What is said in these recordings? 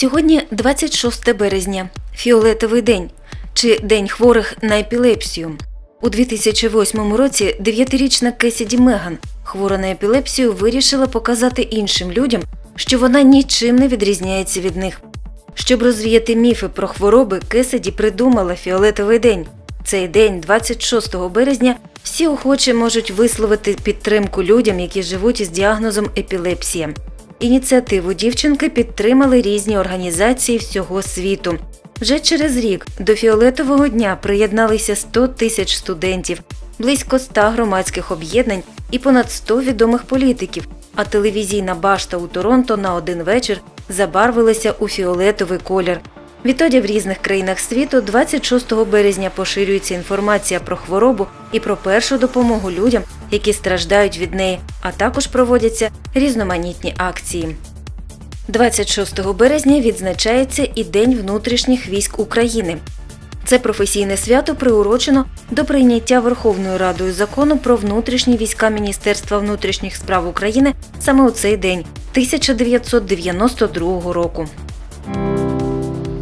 Сьогодні 26 березня, фіолетовий день чи День хворих на епілепсію. У 2008 році дев'ятирічна Кесіді Меган, хвора на епілепсію, вирішила показати іншим людям, що вона нічим не відрізняється від них. Щоб розвіяти міфи про хвороби, Кесіді придумала фіолетовий день. Цей день, 26 березня, всі охочі можуть висловити підтримку людям, які живуть із діагнозом епілепсія. Ініціативу дівчинки підтримали різні організації всього світу. Вже через рік до фіолетового дня приєдналися 100 тисяч студентів, близько 100 громадських об'єднань і понад 100 відомих політиків. А телевізійна башта у Торонто на один вечір забарвилася у фіолетовий колір. Відтоді в різних країнах світу 26 березня поширюється інформація про хворобу і про першу допомогу людям, які страждають від неї, а також проводяться різноманітні акції. 26 березня відзначається і День внутрішніх військ України. Це професійне свято приурочено до прийняття Верховною Радою закону про внутрішні війська Міністерства внутрішніх справ України саме у цей день 1992 року.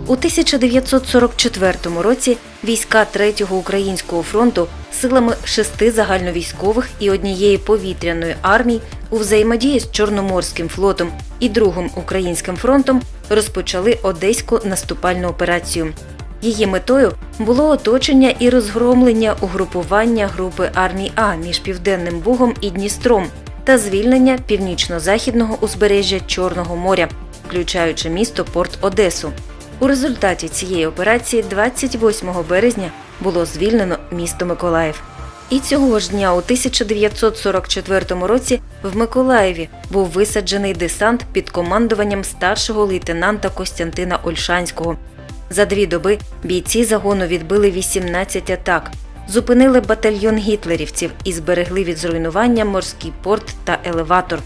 У 1944 році війська Третього українського фронту силами шести загальновійськових і однієї повітряної армії у взаємодії з Чорноморським флотом і Другим українським фронтом розпочали одеську наступальну операцію. Її метою було оточення і розгромлення угрупування групи армій А між Південним Бугом і Дністром та звільнення північно-західного узбережжя Чорного моря, включаючи місто Порт Одесу. У результаті цієї операції 28 березня було звільнено місто Миколаїв. І цього ж дня у 1944 році в Миколаєві був висаджений десант під командуванням старшого лейтенанта Костянтина Ольшанського. За дві доби бійці загону відбили 18 атак, зупинили батальйон гітлерівців і зберегли від зруйнування морський порт та елеватор.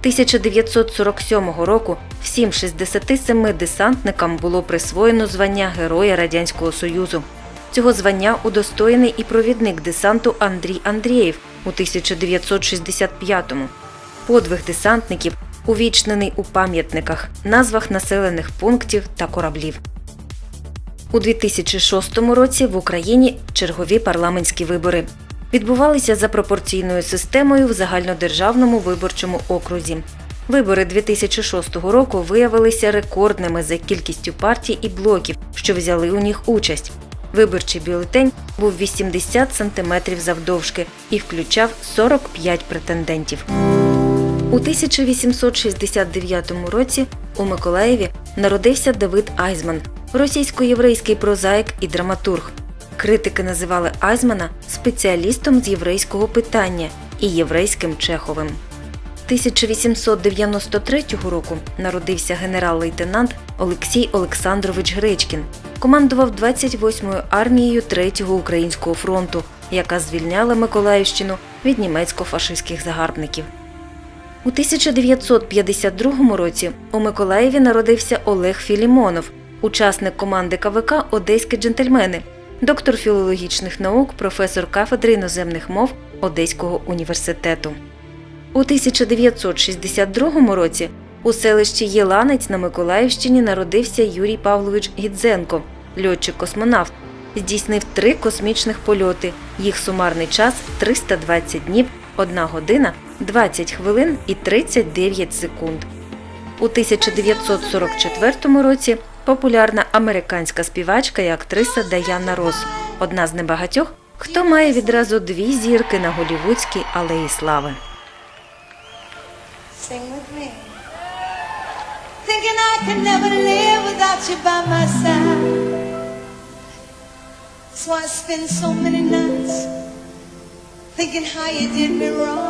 1947 року всім 67 десантникам було присвоєно звання Героя Радянського Союзу. Цього звання удостоєний і провідник десанту Андрій Андрієв у 1965-му. Подвиг десантників увічнений у пам'ятниках, назвах населених пунктів та кораблів. У 2006 році в Україні чергові парламентські вибори відбувалися за пропорційною системою в загальнодержавному виборчому окрузі. Вибори 2006 року виявилися рекордними за кількістю партій і блоків, що взяли у них участь. Виборчий бюлетень був 80 см завдовжки і включав 45 претендентів. У 1869 році у Миколаєві народився Давид Айзман, російсько-єврейський прозаїк і драматург. Критики називали Айзмана спеціалістом з єврейського питання і єврейським Чеховим. 1893 року народився генерал-лейтенант Олексій Олександрович Гречкін. Командував 28-ю армією 3-го українського фронту, яка звільняла Миколаївщину від німецько-фашистських загарбників. У 1952 році у Миколаєві народився Олег Філімонов, учасник команди КВК Одеські джентльмени, доктор філологічних наук, професор кафедри іноземних мов Одеського університету. У 1962 році у селищі Єланець на Миколаївщині народився Юрій Павлович Гідзенко, льотчик-космонавт. Здійснив три космічних польоти. Їх сумарний час 320 днів, 1 година, 20 хвилин і 39 секунд. У 1944 році популярна американська співачка і актриса Даяна Рос одна з небагатьох, хто має відразу дві зірки на голівудській алеї слави. Sing with me. Thinking I could never live without you by my side. So I spend so many nights thinking how you did me wrong.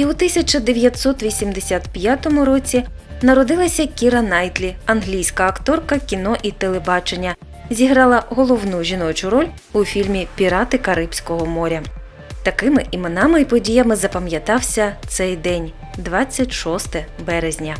І у 1985 році народилася Кіра Найтлі, англійська акторка кіно і телебачення. Зіграла головну жіночу роль у фільмі Пірати Карибського моря. Такими іменами і подіями запам'ятався цей день 26 березня.